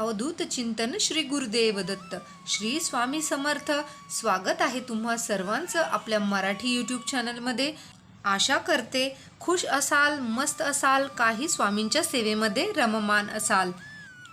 अवधूत चिंतन श्री गुरुदेव दत्त श्री स्वामी समर्थ. स्वागत आहे तुम्हा सर्वांचं आपल्या मराठी यूट्यूब चॅनलमध्ये आशा करते खुश असाल मस्त असाल काही स्वामींच्या सेवेमध्ये रममान असाल.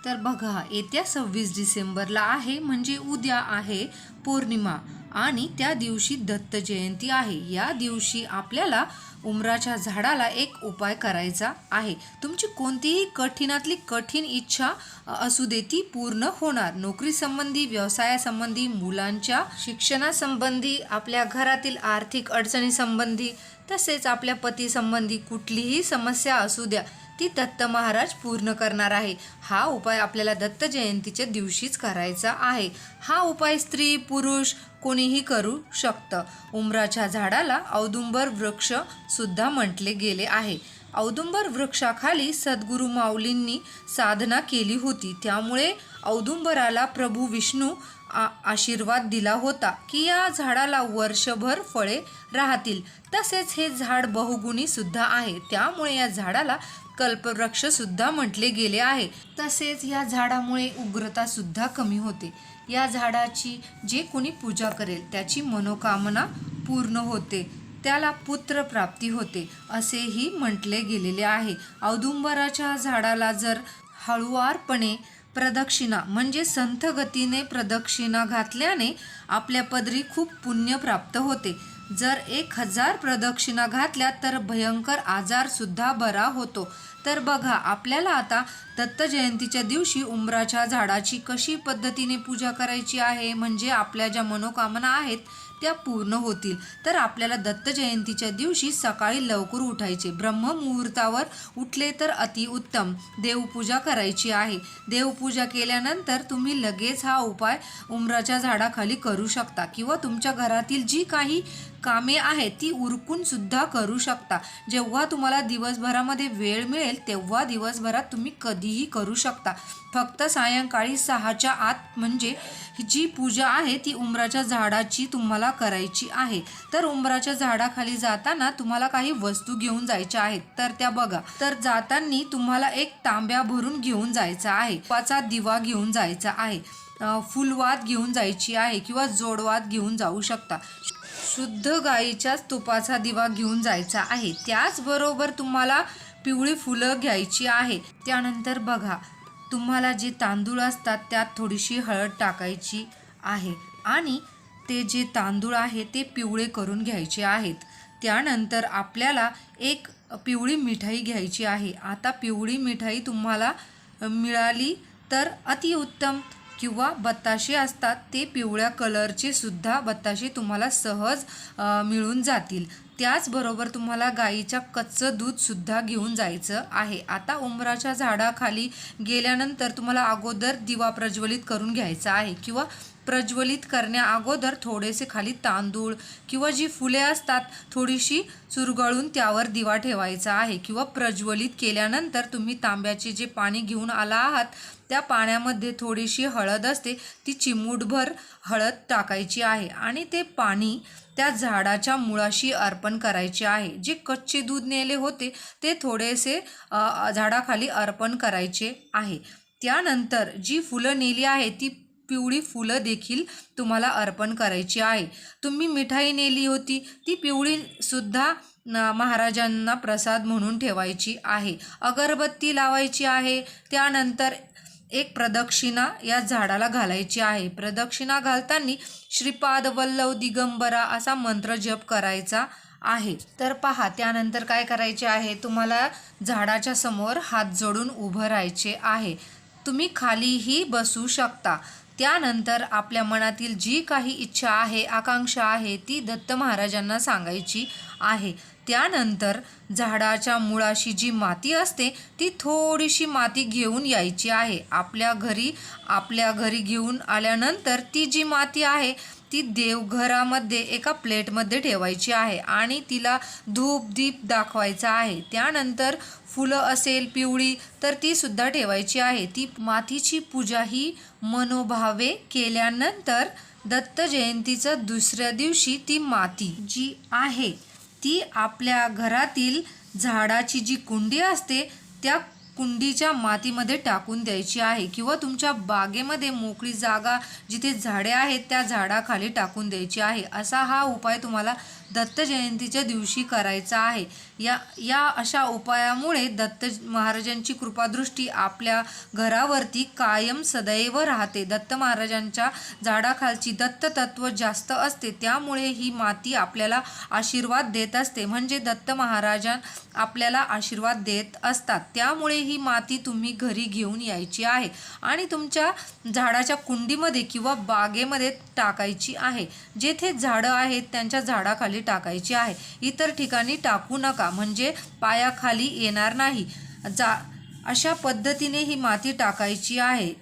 तर बघा येत्या सव्वीस डिसेंबरला आहे म्हणजे उद्या आहे पौर्णिमा. आणि त्या दिवशी दत्त जयंती आहे. या दिवशी आपल्याला उमराच्या झाडाला एक उपाय करायचा आहे. तुमची कोणतीही कठीणातली कठीण इच्छा असू दे ती पूर्ण होणार. नोकरीसंबंधी व्यवसायासंबंधी मुलांच्या शिक्षणासंबंधी आपल्या घरातील आर्थिक अडचणीसंबंधी तसेच आपल्या पतीसंबंधी कुठलीही समस्या असू द्या. ती दत्त महाराज पूर्ण करणार आहे. हा उपाय आपल्याला दत्त जयंतीच्या दिवशीच करायचा आहे. हा उपाय स्त्री पुरुष कोणीही करू शकतं. उमराच्या झाडाला औदुंबर वृक्ष सुद्धा म्हटले गेले आहे. औदुंबर वृक्षाखाली सद्गुरू माऊलींनी साधना केली होती. त्यामुळे औदुंबराला प्रभू विष्णू आ- आशीर्वाद दिला होता की या झाडाला वर्षभर फळे राहतील. तसेच हे झाड बहुगुणी सुद्धा आहे. त्यामुळे या झाडाला कल्पवृक्ष सुद्धा म्हटले गेले आहे. तसेच या झाडामुळे उग्रता सुद्धा कमी होते. या झाडाची जे कोणी पूजा करेल त्याची मनोकामना पूर्ण होते. त्याला पुत्र प्राप्ती होते असेही म्हटले गेलेले आहे. औदुंबराच्या झाडाला जर हळुवारपणे प्रदक्षिणा म्हणजे संथ गतीने प्रदक्षिणा घातल्याने आपल्या पदरी खूप पुण्य प्राप्त होते. जर एक हजार प्रदक्षिणा घातल्या तर भयंकर आजार सुद्धा बरा होतो. तर बघा आपल्याला आता दत्त जयंतीच्या दिवशी उंबराच्या झाडाची कशी पद्धतीने पूजा करायची आहे म्हणजे आपल्या ज्या मनोकामना आहेत त्या पूर्ण होतील. तर आपल्याला दत्त जयंतीच्या दिवशी सकाळी लवकर उठायचे. ब्रह्ममुहूर्तावर उठले तर अतिउत्तम देवपूजा करायची आहे. देवपूजा केल्यानंतर तुम्ही लगेच हा उपाय उमराच्या झाडाखाली करू शकता किंवा तुमच्या घरातील जी काही कामे आहेत ती उरकून सुद्धा करू शकता. जेव्हा तुम्हाला दिवसभरामध्ये वेळ मिळेल तेव्हा दिवसभरात तुम्ही कधीही करू शकता. फक्त सायंकाळी सहाच्या आत म्हणजे जी पूजा आहे ती उंबराच्या झाडाची तुम्हाला करायची आहे. तर उंबराच्या झाडाखाली जाताना तुम्हाला काही वस्तू घेऊन जायच्या आहेत. तर त्या बघा. तर जाताना तुम्हाला एक तांब्या भरून घेऊन जायचा आहे. पाचा दिवा घेऊन जायचा आहे. फुलवात घेऊन जायची आहे किंवा जोडवात घेऊन जाऊ शकता. शुद्ध गाईच्याच तुपाचा दिवा घेऊन जायचा आहे. त्याचबरोबर तुम्हाला पिवळी फुलं घ्यायची आहे. त्यानंतर बघा तुम्हाला जे तांदूळ असतात त्यात थोडीशी हळद टाकायची आहे आणि ते जे तांदूळ आहे ते पिवळे करून घ्यायचे आहेत. त्यानंतर आपल्याला एक पिवळी मिठाई घ्यायची आहे. आता पिवळी मिठाई तुम्हाला मिळाली तर अतिउत्तम किंवा बत्ताशे असतात ते पिवळ्या कलरचे सुद्धा बत्ताशे तुम्हाला सहज मिळून जातील. त्याचबरोबर तुम्हाला गाईच्या कच्चं दूधसुद्धा घेऊन जायचं आहे. आता उंबराच्या झाडाखाली गेल्यानंतर तुम्हाला अगोदर दिवा प्रज्वलित करून घ्यायचा आहे किंवा प्रज्वलित करण्या अगोदर थोडेसे खाली तांदूळ किंवा जी फुले असतात थोडीशी चुरगळून त्यावर दिवा ठेवायचा आहे किंवा प्रज्वलित केल्यानंतर तुम्ही तांब्याचे जे पाणी घेऊन आला आहात त्या पाण्यामध्ये थोडीशी हळद असते ती चिमूटभर हळद टाकायची आहे आणि ते पाणी त्या झाडाच्या मुळाशी अर्पण करायचे आहे. जे कच्चे दूध नेले होते ते थोडेसे झाडाखाली अर्पण करायचे आहे. त्यानंतर जी फुलं नेली आहे ती पिवळी फुलं देखील तुम्हाला अर्पण करायची आहे. तुम्ही मिठाई नेली होती ती पिवळीसुद्धा महाराजांना प्रसाद म्हणून ठेवायची आहे. अगरबत्ती लावायची आहे. त्यानंतर एक प्रदक्षिणा या झाडाला घालायची आहे. प्रदक्षिणा घालताना श्रीपाद वल्लव दिगंबरा असा मंत्र जप करायचा आहे. तर पहा त्यानंतर काय करायचे आहे? तुम्हाला झाडाच्या समोर हात जोडून उभं राहायचे आहे. तुम्ही खालीही बसू शकता. त्यानंतर आपल्या मनातील जी काही इच्छा आहे आकांक्षा आहे ती दत्त महाराजांना सांगायची आहे. त्यानंतर झाडाच्या मुळाशी जी माती असते ती थोडीशी माती घेऊन यायची आहे. आपल्या घरी आपल्या घरी घेऊन आल्यानंतर ती जी माती आहे ती देवघरामध्ये एका प्लेटमध्ये ठेवायची आहे आणि तिला धूप दीप दाखवायचा आहे. त्यानंतर फुलं असेल पिवळी तर ती सुद्धा ठेवायची आहे. ती मातीची पूजा ही मनोभावे केल्यानंतर दत्त जयंतीचं दुसऱ्या दिवशी ती माती जी आहे ती आपल्या घरातील झाडाची जी कुंडी असते त्या कुंडीच्या मातीमध्ये टाकून द्यायची आहे किंवा तुमच्या बागेमध्ये मोकळी जागा जिथे झाडे आहेत त्या झाडाखाली टाकून द्यायची आहे. असा हा उपाय तुम्हाला दत्त जयंतीच्या दिवशी करायचा आहे. या या अशा उपायामुळे दत्त महाराजांची कृपादृष्टी आपल्या घरावरती कायम सदैव राहते. दत्त महाराजांच्या झाडाखालची दत्त तत्व जास्त असते त्यामुळे ही माती आपल्याला आशीर्वाद देत असते. म्हणजे दत्त महाराजां आपल्याला आशीर्वाद देत असतात. त्यामुळे ही माती तुम्ही घरी घेऊन यायची आहे आणि तुमच्या झाडाच्या कुंडीमध्ये किंवा बागेमध्ये टाकायची आहे. जेथे झाडं आहेत त्यांच्या झाडाखाली टाकायची आहे. इतर ठिकाणी टाकू नका म्हणजे पायाखाली येणार नाही. जा अशा पद्धतीने ही माती टाकायची आहे.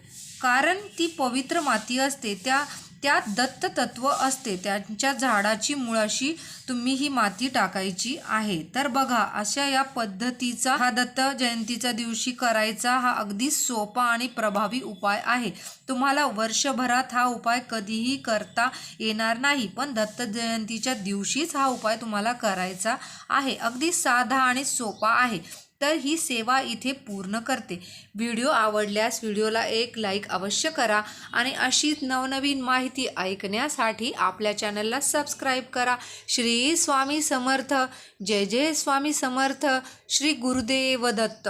कारण ती पवित्र माती असते त्या त्यात दत्त तत्व असते. त्यांच्या झाडाची मुळाशी तुम्ही ही माती टाकायची आहे. तर बघा अशा या पद्धतीचा हा दत्त जयंतीच्या दिवशी करायचा हा अगदी सोपा आणि प्रभावी उपाय आहे. तुम्हाला वर्षभरात हा उपाय कधीही करता येणार नाही पण दत्त जयंतीच्या दिवशीच हा उपाय तुम्हाला करायचा आहे. अगदी साधा आणि सोपा आहे. तर ही सेवा इथे पूर्ण करते. व्हिडिओ आवडल्यास व्हिडिओला एक लाईक अवश्य करा आणि अशीच नवनवीन माहिती ऐकण्यासाठी आपल्या चॅनलला सबस्क्राईब करा. श्री स्वामी समर्थ. जय जय स्वामी समर्थ. श्री गुरुदेव दत्त.